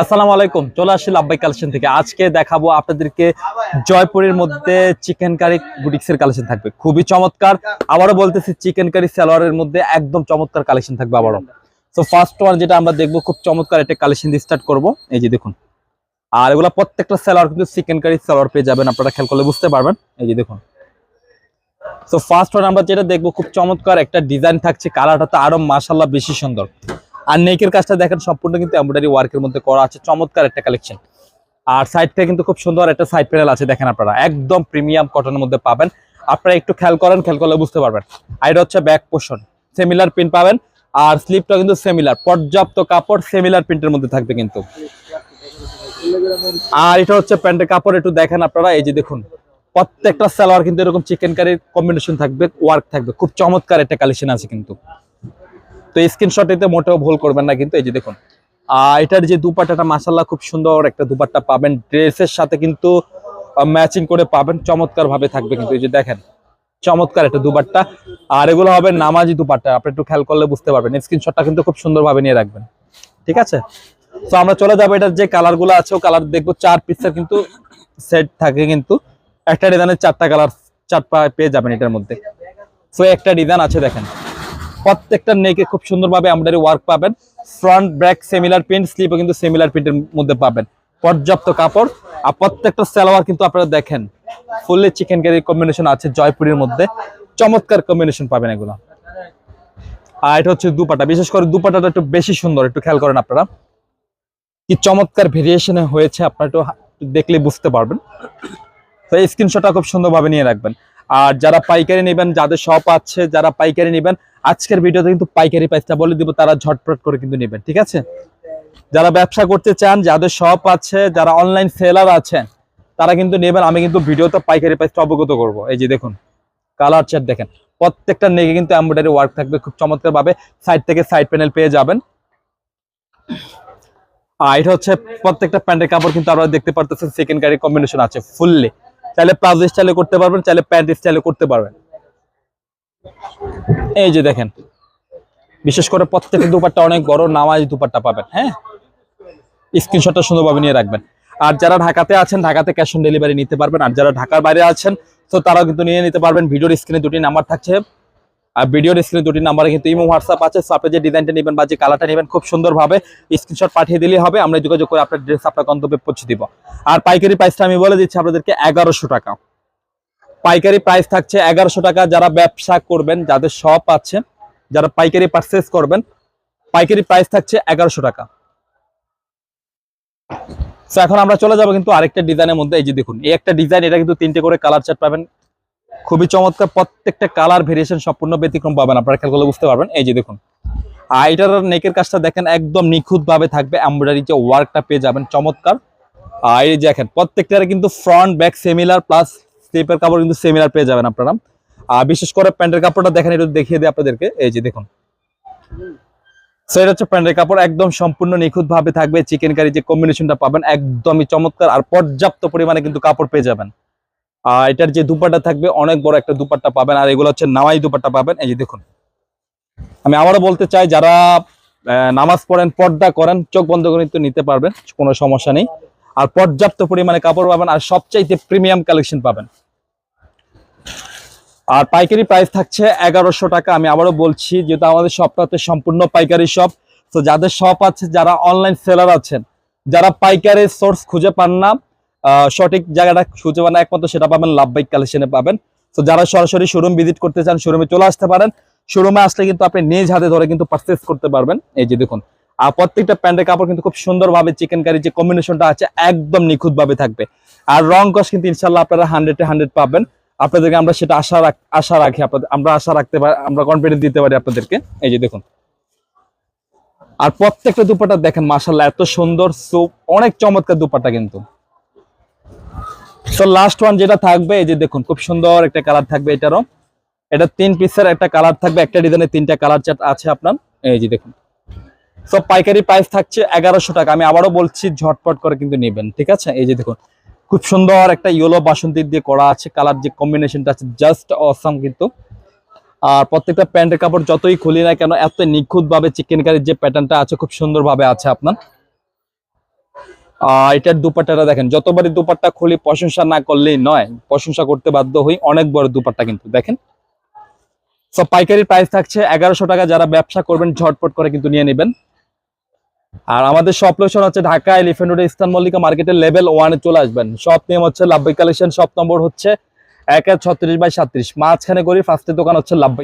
আসসালামু আলাইকুম, চলে আসছি লাভবাই কালেকশন থেকে। আজকে দেখাবো আপনাদেরকে জয়পুরের মধ্যে চিকেন কারি বুটিক্সের কালেকশন থাকবে। খুবই চমৎকার। আবারও বলতেছি চিকেন কারি সালোয়ারের মধ্যে একদম চমৎকার কালেকশন থাকবে আবারও। তো ফার্স্ট ওয়ান যেটা আমরা দেখব, খুব চমৎকার একটা কালেকশন দিয়ে স্টার্ট করব। এই যে দেখুন। আর এগুলো প্রত্যেকটা সালোয়ার কিন্তু চিকেন কারি সালোয়ার পেয়ে যাবেন, আপনারা খেয়াল করলে বুঝতে পারবেন। এই যে দেখুন। তো ফার্স্ট ওয়ান আমরা যেটা দেখব, খুব চমৎকার একটা ডিজাইন থাকছে। কালারটা তো আরও মাসাল্লাহ বেশি সুন্দর। আর নেকের কাজটা দেখেন, সম্পূর্ণ কিন্তু এমব্রয়ডারি ওয়ার্কের মধ্যে করা আছে। চমৎকার একটা কালেকশন আর সাইড থেকে কিন্তু খুব সুন্দর একটা সাইড প্যানেল আছে, দেখেন আপনারা। একদম প্রিমিয়াম কটনের মধ্যে পাবেন। আপনারা একটু খেয়াল করেন, খেয়াল করলে বুঝতে পারবেন। আর এটা হচ্ছে ব্যাক পোর্শন সেমিলার প্রিন্ট পাবেন। আর স্লিপটা কিন্তু সেমিলার পর্যাপ্ত কাপড় সেমিলার প্রিন্টের মধ্যে থাকবে কিন্তু। আর এটা হচ্ছে প্যান্টের কাপড়, একটু দেখেন আপনারা, এই যে দেখুন। প্রত্যেকটা সালোয়ার কিন্তু এরকম চিকেন কারির কম্বিনেশন থাকবে ওয়ার্ক থাকবে। খুব চমৎকার একটা কালেকশন আছে কিন্তু। তো স্ক্রিনশট এতে মোটেও ভুল করবেন না কিন্তু এই যে দেখুন আর এটার যে দুপাট্টাটা মাসাল্লাহ খুব সুন্দর একটা দুপাট্টা পাবেন। ড্রেসের সাথে কিন্তু ম্যাচিং করে পাবেন চমৎকার ভাবে থাকবে কিন্তু এই যে দেখেন, চমৎকার একটা দুপাট্টা। আর এগুলো হবে নামাজি দুপাট্টা, আপনি একটু খেয়াল করলে বুঝতে পারবেন। স্ক্রিনশটটা কিন্তু খুব সুন্দরভাবে নিয়ে রাখবেন, ঠিক আছে? তো আমরা চলে যাব, এটার যে কালারগুলো আছে, ও কালার দেখব, চার পিসের কিন্তু সেট থাকে কিন্তু। একটা ডিজাইনের চারটা কালার চারটা পেয়ে যাবেন এটার মধ্যে। তো একটা ডিজাইন আছে দেখেন প্রত্যেকটা নেকে খুব সুন্দরভাবে এমব্রয়ডারি ওয়ার্ক পাবেন। ফ্রন্ট ব্যাক সেমিলার প্রিন্ট স্লিপও কিন্তু সেমিলার প্রিন্টের মধ্যে পাবেন। পর্যাপ্ত কাপড়। আর প্রত্যেকটা সালোয়ার কিন্তু আপনারা দেখেন ফুললি চিকেন কারি কম্বিনেশন আছে জয়পুরের মধ্যে। চমৎকার কম্বিনেশন পাবেন এগুলো। আর এটা হচ্ছে দুপাটা। বিশেষ করে দুপাটাটা একটু বেশি সুন্দর, একটু খেয়াল করেন আপনারা। কি চমৎকার ভেরিয়েশনে হয়েছে, আপনারা একটু দেখলে বুঝতে পারবেন। তো এই স্ক্রিনশটটা খুব সুন্দরভাবে নিয়ে রাখবেন। আর যারা পাইকারি নেবেন, যাদের শপ আছে, যারা পাইকারি নেবেন, আজকের ভিডিওতে কিন্তু পাইকারি প্রাইসটা বলে দিব, তারা ঝটপট করে কিন্তু নেবেন, ঠিক আছে? যারা ব্যবসা করতে চান, যাদের শপ আছে, যারা অনলাইন সেলার আছেন, তারা কিন্তু নেবেন, আমি কিন্তু ভিডিওতে পাইকারি প্রাইসটা অবগত করব। এই যে দেখুন কালার চার্ট দেখেন, প্রত্যেকটা নেগে কিন্তু এমব্রয়ডারি ওয়ার্ক থাকবে, খুব চমৎকার ভাবে সাইড থেকে সাইড প্যানেল পেয়ে যাবেন। আর এটা হচ্ছে প্রত্যেকটা প্যান্টের কাপড় কিন্তু আপনারা দেখতে পারতেছেন সেকেন্ড কারি কম্বিনেশন আছে ফুললি চাইলে প্লাজো স্টাইলে করতে পারবেন, চাইলে প্যান্ট স্টাইলে করতে পারবেন। এই যে দেখেন, বিশেষ করে প্রত্যেকটা দুপাট্টা অনেক বড়, নামাজ দুপাট্টা পাবেন হ্যাঁ? স্ক্রিনশটটা সুন্দরভাবে নিয়ে রাখবেন। আর যারা ঢাকাতে আছেন, ঢাকাতে ক্যাশ অন ডেলিভারি নিতে পারবেন। আর যারা ঢাকার বাইরে আছেন, তো তারাও কিন্তু নিয়ে নিতে পারবেন। ভিডিওর স্ক্রিনে দুটি নাম্বার থাকছে। আর ভিডিওর স্ক্রিনে দুটি নাম্বারে কিন্তু ইমো হোয়াটসঅ্যাপ আছে। সো আপনি যে ডিজাইনটা নেবেন বা যে কালারটা নেবেন, খুব সুন্দরভাবে স্ক্রিনশট পাঠিয়ে দিলেই হবে। আমরা যোগাযোগ করে আপনার ড্রেস আপনার গন্তব্যে পৌঁছে দিব। আর পাইকারি প্রাইসটা আমি বলে দিচ্ছি আপনাদেরকে, এগারোশো টাকা। পাইকারি প্রাইস থাকছে এগারোশো টাকা। যারা ব্যবসা করবেন, যাদের শপ আছে, যারা পাইকারি পারচেস করবেন, পাইকারি প্রাইস থাকছে এগারোশো টাকা। তো এখন আমরা চলে যাব কিন্তু আরেকটা ডিজাইনের মধ্যে। এই যে দেখুন, এই একটা ডিজাইন এটা কিন্তু তিনটে করে কালার চার্ট পাবেন। খুবই চমৎকার, প্রত্যেকটা কালার ভেরিয়েশন সম্পূর্ণ ব্যতিক্রম পাবেন। আপনারা খেয়াল করলে বুঝতে পারবেন। এই যে দেখুন। আর নেকের কাজটা দেখেন, একদম নিখুঁত ভাবে থাকবে। এমব্রয়ডারি যে ওয়ার্কটা পেয়ে যাবেন, চমৎকার। আর এই দেখেন প্রত্যেকটার কিন্তু ফ্রন্ট ব্যাক সেমিলার প্লাস স্লিপের কাপড় কিন্তু সেমিলার পেয়ে যাবেন আপনারা। আর বিশেষ করে প্যান্টের কাপড়টা দেখেন, একটু দেখিয়ে দিই আপনাদেরকে। এই যে দেখুন। এটা হচ্ছে প্যান্টের কাপড়, একদম সম্পূর্ণ নিখুঁত ভাবে থাকবে। চিকেন কারি যে কম্বিনেশনটা পাবেন, একদমই চমৎকার। আর পর্যাপ্ত পরিমাণে কিন্তু কাপড় পেয়ে যাবেন। এটার যে দুপাট্টা থাকবে, অনেক বড় একটা দুপাট্টা পাবেন। আর এগুলো হচ্ছে নামাই দুপাট্টা পাবেন। এই যে দেখুন। আমি আবারও বলতে চাই, যারা নামাজ পড়েন, পর্দা করেন, চোখ বন্ধ করে কিন্তু নিতে পারবেন, কোনো সমস্যা নেই। আর পর্যাপ্ত পরিমাণে কাপড় পাবেন, আর সবচাইতে প্রিমিয়াম কালেকশন পাবেন। আর পাইকারি প্রাইস থাকছে এগারোশো টাকা। আমি আবারও বলছি, যেহেতু আমাদের শপটা সম্পূর্ণ পাইকারি শপ তো যাদের শপ আছে, যারা অনলাইন সেলার আছেন, যারা পাইকারি সোর্স খুঁজে পান না সঠিক জায়গাটা খুঁজে পান একমাত্র সেটা পাবেন লাভ বাইক কালেকশনে পাবেন। তো যারা সরাসরি শোরুম ভিজিট করতে চান শোরুমে চলে আসতে পারেন। শোরুমে আসলে কিন্তু আপনি নিজ হাতে ধরে কিন্তু পারচেস করতে পারবেন। এই যে দেখুন, আর প্রত্যেকটা প্যান্টের কাপড় কিন্তু খুব সুন্দরভাবে চিকেন কারি যে কম্বিনেশনটা আছে, একদম নিখুঁত ভাবে থাকবে। আর রং কস কিন্তু ইনশাল্লাহ আপনারা হান্ড্রেডে হান্ড্রেড পাবেন। আপনাদেরকে আমরা সেটা আশা রাখ- আশা রাখি আপনাদের, আমরা আশা রাখতে পারি, আমরা কনফিডেন্স দিতে পারি আপনাদেরকে। এই যে দেখুন। আর প্রত্যেকটা দুপাটা দেখেন মাশাল্লাহ এত সুন্দর সো অনেক চমৎকার দুপাটা কিন্তু। তো লাস্ট ওয়ান যেটা থাকবে, এই যে দেখুন, খুব সুন্দর একটা কালার থাকবে এটারও। এটা তিন পিসের একটা কালার থাকবে, একটা ডিজাইনের তিনটা কালার চার্ট আছে আপনার। এই যে দেখুন। সব পাইকারি প্রাইস থাকছে এগারোশো টাকা। আমি আবারও বলছি, ঝটপট করে কিন্তু নেবেন, ঠিক আছে? এই যে দেখুন, খুব সুন্দর একটা ইয়েলো বাসন্তী দিয়ে করা আছে কালার যে কম্বিনেশনটা আছে জাস্ট অসাম কিন্তু। আর প্রত্যেকটা প্যান্টের কাপড় যতই খুলি না কেন, এত নিখুঁত ভাবে চিকেন কারির যে প্যাটার্নটা আছে, খুব সুন্দর ভাবে আছে আপনার। এটার দুপাট্টাটা দেখেন, যতবারই দুপাট্টা খুলি, প্রশংসা না করলেই নয়, প্রশংসা করতে বাধ্য হই, অনেক বড় দুপাট্টা কিন্তু, দেখেন। সব পাইকারি প্রাইস থাকছে এগারোশো টাকা, যারা ব্যবসা করবেন, ঝটপট করে কিন্তু নিয়ে নেবেন। আর আমাদের সব লোকেশন হচ্ছে Dhaka elephant road eastern Mallika মার্কেটের লেভেল ওয়ানে চলে আসবেন। সব নেম হচ্ছে লাভবাই কালেকশন সব নম্বর হচ্ছে এক এক ছত্রিশ বাই সাত্রিশ। মাঝখানে করি ফার্স্টের দোকান হচ্ছে লাভবাই।